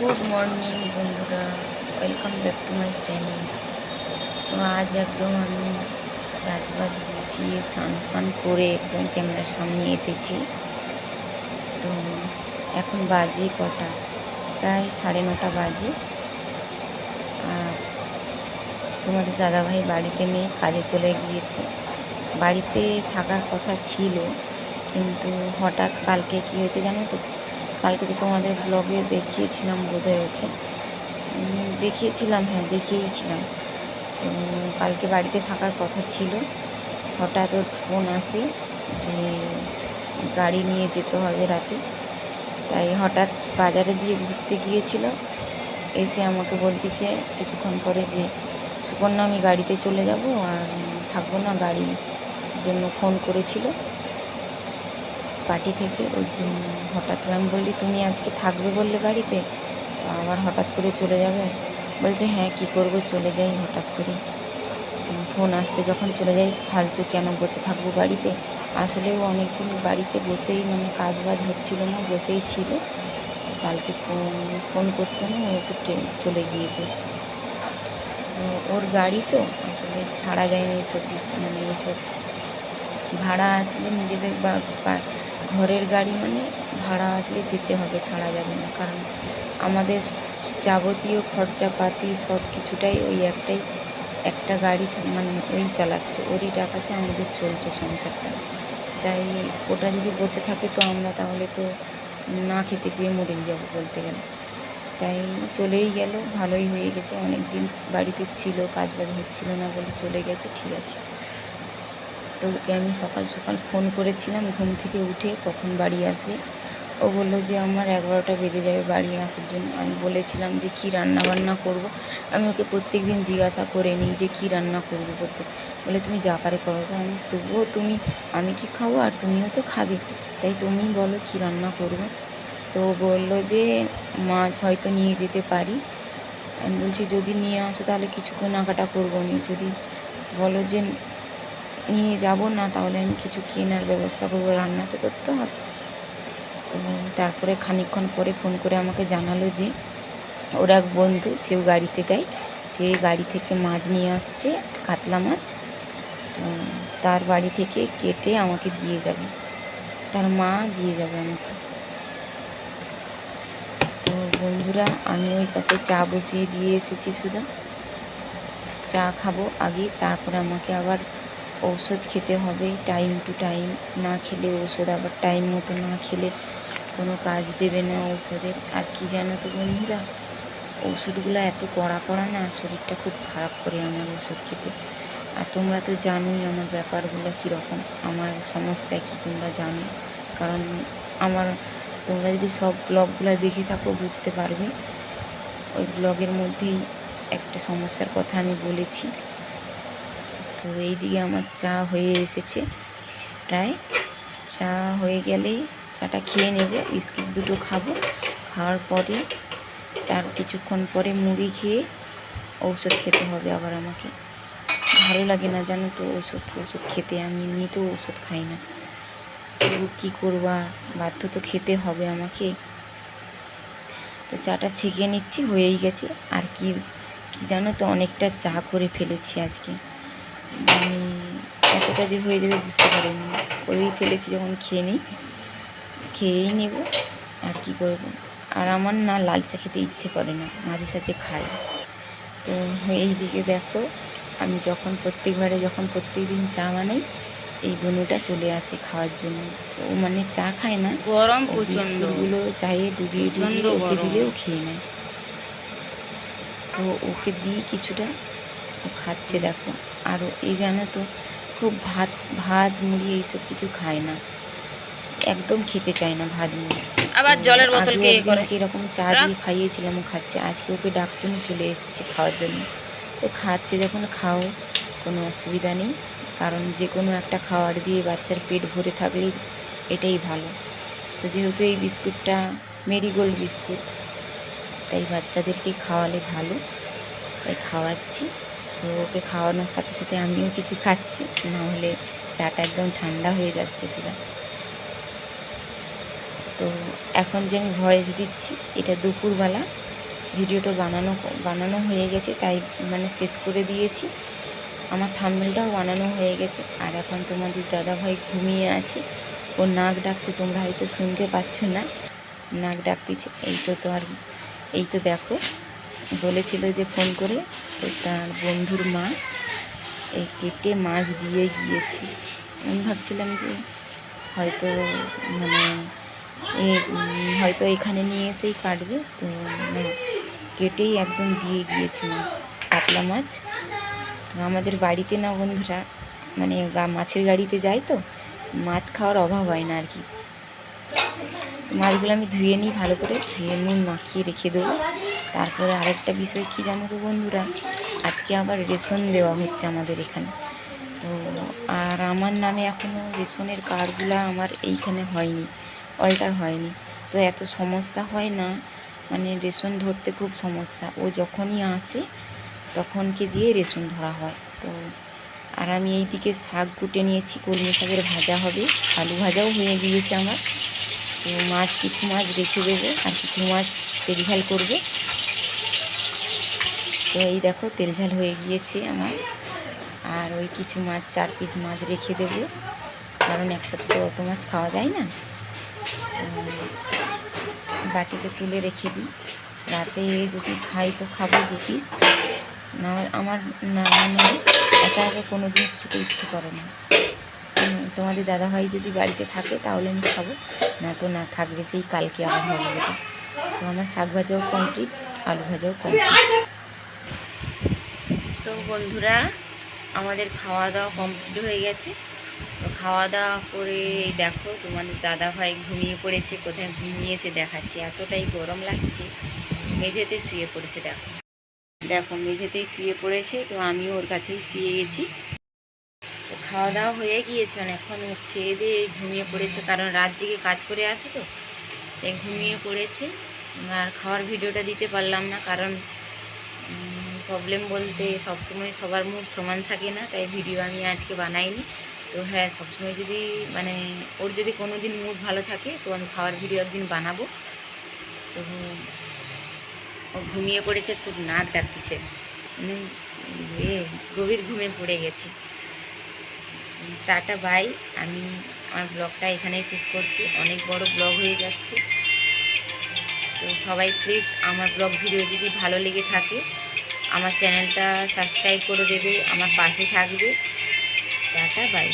Good morning বন্ধুরা। Welcome back to my channel তো আজ একদম আমি কাজ বাজ গুছিয়ে স্নান করে একদম ক্যামেরার সামনে এসেছি। তো এখন বাজে কটা? প্রায় সাড়ে নটা বাজে। আর তোমাদের দাদাভাই বাড়িতে নেই কাজে চলে গিয়েছে। বাড়িতে থাকার কথা ছিল, কিন্তু হঠাৎ কালকে কী হয়েছে জানো তো? কালকে তো তোমাদের ব্লগে দেখিয়েছিলাম বোধহয় ওকে। দেখিয়েছিলাম হ্যাঁ দেখিয়েছিলাম। তো কালকে বাড়িতে থাকার কথা ছিল। হঠাৎ ওর ফোন আসে যে গাড়ি নিয়ে যেতে হবে রাতে। তাই হঠাৎ বাজারে দিয়ে ঘুরতে গিয়েছিল। এসে আমাকে বলতেছে কিছুক্ষণ পরে যে, সুকন্যা, আমি গাড়িতে চলে যাব আর থাকব না। গাড়ির জন্য ফোন করেছিল। পার্টি থেকে ওর জন্য হঠাৎ করে আমি বললি, তুমি আজকে থাকবে বললে বাড়িতে? তো আবার হঠাৎ করে চলে যাবে। বলছে হ্যাঁ কি করব? চলে যাই হঠাৎ করে। ফোন আসছে যখন চলে যাই, ফালতু কেন বসে থাকব বাড়িতে? আসলেও অনেক দিন বাড়িতে বসেই মানে কাজ বাজ হচ্ছিল না, বসেই ছিল। কালকে ফোন ফোন করতো না ও চলে গিয়েছে। ওর গাড়ি তো আসলে ছাড়া যায় না এইসব মানে এইসব ভাড়া আসলে নিজেদের বা- ঘরের গাড়ি মানে ভাড়া আসলে যেতে হবে, ছাড়া যাবে না। কারণ আমাদের যাবতীয় খরচাপাতি সব কিছুটাই ওই একটাই, একটা গাড়ি মানে ওই চালাচ্ছে, ওরই টাকাতে আমাদের চলছে সংসারটা। তাই ওটা যদি বসে থাকে তো আমরা তাহলে তো না খেতে পেয়ে মরেই যাব বলতে গেলে। তাই চলেই গেল, ভালোই হয়ে গেছে। অনেক দিন বাড়িতে ছিল কাজ বাজ হচ্ছিল না বলে চলে গেছে, ঠিক আছে। তো ওকে আমি সকাল সকাল ফোন করেছিলাম, ঘুম থেকে উঠে কখন বাড়ি আসবে। ও বলল যে আমার এগারোটা বেজে যাবে বাড়ি আসার জন্য। আমি বলেছিলাম যে কী রান্না বান্না করব? আমি ওকে প্রত্যেক দিন জিজ্ঞাসা করে নিই যে কী রান্না করব করতে বলে, তুমি যা পারে করো। আমি, তবুও তুমি, আমি কি খাব আর তুমিও তো খাবে। তাই তুমি বলো কী রান্না করব? তো বলল যে, মাছ হয়তো নিয়ে যেতে পারি। আমি বলছি, যদি নিয়ে আসো তাহলে কিছু কেনাকাটা করব নি যদি বলো যে নিয়ে যাব না, তাহলে আমি কিছু কেনার ব্যবস্থা করব, রান্না তো করতে হবে। তো তারপরে খানিকক্ষণ পরে ফোন করে আমাকে জানালো যে, ওর এক বন্ধু, সেও গাড়িতে যায়, সে গাড়ি থেকে মাছ নিয়ে আসছে, কাতলা মাছ। তো তার বাড়ি থেকে কেটে আমাকে দিয়ে যাবে। তার মা দিয়ে যাবে আমাকে। তো বন্ধুরা, আমি ওই পাশে চা বসিয়ে দিয়ে এসেছি শুধু চা খাব আগে, তারপরে আমাকে আবার ঔষধ খেতে হবে টাইম টু টাইম না খেলে ওষুধ আবার টাইম মতো না খেলে কোনো কাজ দেবে না ওষুধের আর কি জানো তো বন্ধুরা? ওষুধগুলো এত কড়া কড়া না, শরীরটা খুব খারাপ করে আমার ওষুধ খেতে। আর তোমরা তো জানোই আমার ব্যাপারগুলো কীরকম। আমার সমস্যা কী তোমরা জানো? কারণ আমার, তোমরা যদি সব ব্লগগুলো দেখে থাকো, বুঝতে পারবে। ওই ব্লগের মধ্যেই একটা সমস্যার কথা আমি বলেছি। তো এইদিকে আমার চা হয়ে এসেছে। প্রায় চা হয়ে গেলেই চাটা খেয়ে নেব, বিস্কিট দুটো খাব। খাওয়ার পরে তার কিছুক্ষণ পরে মুড়ি খেয়ে ঔষধ খেতে হবে আবার আমাকে। ভালো লাগে না জানো তো ওষুধ ওষুধ খেতে, আমি এমনিতেও ওষুধ খাই না। তবু কী করব বাধ্য তো খেতে হবে আমাকে। তো চাটা ছেঁকে নিচ্ছি, হয়েই গেছে। আর কি কি জানো তো অনেকটা চা করে ফেলেছি আজকে। মানে এতটা যে হয়ে যাবে বুঝতে পারিনি। করেই ফেলেছি যখন খেয়ে নিই। খেয়েই নেব আর কি করব? আর আমার না লাল চা খেতে ইচ্ছে করে না মাঝে সাঝে খাই। তো এই দিকে দেখো আমি যখন প্রত্যেকবারে যখন প্রত্যেক দিন চা বানাই এই বনুটা চলে আসে খাওয়ার জন্য। ও মানে চা খায় না গরম ও প্রচণ্ড বিস্কুটগুলো চায়ে ডুবিয়ে ডুবিয়ে ওকে দিলেও খেয়ে নেয়। তো ওকে দিই কিছুটা ও খাচ্ছে দেখো। আর ও এই জানো তো খুব ভাত ভাত মুড়ি এইসব কিছু খায় না। একদম খেতে চায় না ভাত মুড়ি। আবার জলের বোতল কে করে? এরকম চা দিয়ে খাইয়েছিলাম ও খাচ্ছে আজকে ওকে ডাক্তারনি চলে এসেছে খাওয়ার জন্য। তো খাচ্ছে যখন খাও কোনো অসুবিধা নেই। কারণ যে কোনো একটা খাবার দিয়ে বাচ্চার পেট ভরে থাকলেই এটাই ভালো। তো যেহেতু এই বিস্কুটটা মেরিগোল্ড বিস্কুট তাই বাচ্চাদেরকে খাওয়ালে ভালো। তাই খাওয়াচ্ছি। তো ওকে খাওয়ানোর সাথে সাথে আমিও কিছু খাচ্ছি না হলে চাটা একদম ঠান্ডা হয়ে যাচ্ছে সেটা। তো এখন যে আমি ভয়েস দিচ্ছি, এটা দুপুরবেলা। ভিডিওটা বানানো বানানো হয়ে গেছে, তাই মানে শেষ করে দিয়েছি। আমার থাম্বেলটাও বানানো হয়ে গেছে। আর এখন তোমাদের দাদাভাই ঘুমিয়ে আছে। ও নাক ডাকছে, তোমরা হয়তো শুনতে পাচ্ছ না। নাক ডাকতেছে, এই তো তো আর, এই তো দেখো। বলেছিল যে ফোন করে তো তার বন্ধুর মা এই কেটে মাছ দিয়ে গিয়েছে। আমি ভাবছিলাম যে হয়তো মানে হয়তো এখানে নিয়ে এসেই কাটবে। তো কেটেই একদম দিয়ে গিয়েছে মাছ কাতলা মাছ। তো আমাদের বাড়িতে না বন্ধুরা মানে মাছের গাড়িতে যাই তো, মাছ খাওয়ার অভাব হয় না আর কি। মাছগুলো আমি ধুয়ে নিই, ভালো করে ধুয়ে নুন মাখিয়ে রেখে দেবো। তারপরে আরেকটা বিষয় কি জানো তো বন্ধুরা? আজকে আবার রেশন দেওয়া হচ্ছে আমাদের এখানে। তো, আর আমার নামে এখনও রেশনের কার্ডগুলো আমার এইখানে হয়নি অল্টার হয়নি। তো এত সমস্যা হয় না মানে রেশন ধরতে খুব সমস্যা। ও যখনই আসে তখনকে গিয়ে রেশন ধরা হয়? তো, আর আমি এইদিকে শাক কুটে নিয়েছি, কলমি শাকের ভাজা হবে, আলু ভাজাও হয়ে গিয়েছে আমার। তো মাছ, কিছু মাছ রেখে দেবে, আর কিছু মাছ তেল করবে। তো এই দেখো, তেল ঝাল হয়ে গিয়েছে আমার। আর ওই কিছু মাছ, চার পিস মাছ রেখে দেবো। কারণ একসাথে তো অত মাছ খাওয়া যায় না। বাটিতে তুলে রেখে দিই। রাতে যদি খাই তো খাব দু পিস না আমার না মানে একা একা কোনো জিনিস খেতে ইচ্ছে করে না। তোমাদের দাদাভাই যদি বাড়িতে থাকে তাহলে আমি খাব। না তো না থাকবে, সেই কালকে আবার হবে। এটা তো আমার শাক ভাজাও কমপ্লিট আলু ভাজাও কমপ্লিট বন্ধুরা, আমাদের খাওয়া দাওয়া কমপ্লিট হয়ে গেছে। তো খাওয়া দাওয়া করে দেখো, তোমাদের দাদা ভাই ঘুমিয়ে পড়েছে, কোথায় ঘুমিয়েছে দেখাচ্ছি। এতটাই গরম লাগছে, মেঝেতে শুয়ে পড়েছে, দেখো। দেখো, মেঝেতেই শুয়ে পড়েছে, তো আমিও ওর কাছেই শুয়ে গেছি। তো খাওয়া দাওয়া হয়ে গিয়েছে অনেকক্ষণ খেয়ে দিয়ে ঘুমিয়ে পড়েছে, কারণ রাত জেগে কাজ করে আসে তো, তাই ঘুমিয়ে পড়েছে। আর খাওয়ার ভিডিওটা দিতে পারলাম না, কারণ প্রবলেম বলতে সবসময় সবার মুড সমান থাকে না, তাই ভিডিও আমি আজকে বানাইনি। তো হ্যাঁ সবসময় যদি মানে ওর যদি কোনো দিন মুড ভালো থাকে, তো আমি খাওয়ার ভিডিও একদিন বানাবো। তো ও ঘুমিয়ে পড়েছে, খুব নাক ডাকতেছে। মানে এ, গভীর ঘুমে পড়ে গেছে। টাটা বাই আমি, আমার ব্লগটা এখানেই শেষ করছি। অনেক বড় ব্লগ হয়ে যাচ্ছে। তো সবাই প্লিজ আমার ব্লগ ভিডিও যদি ভালো লেগে থাকে, আমার চ্যানেলটা সাবস্ক্রাইব করে দেবে, আমার পাশে থাকবে। Tata bye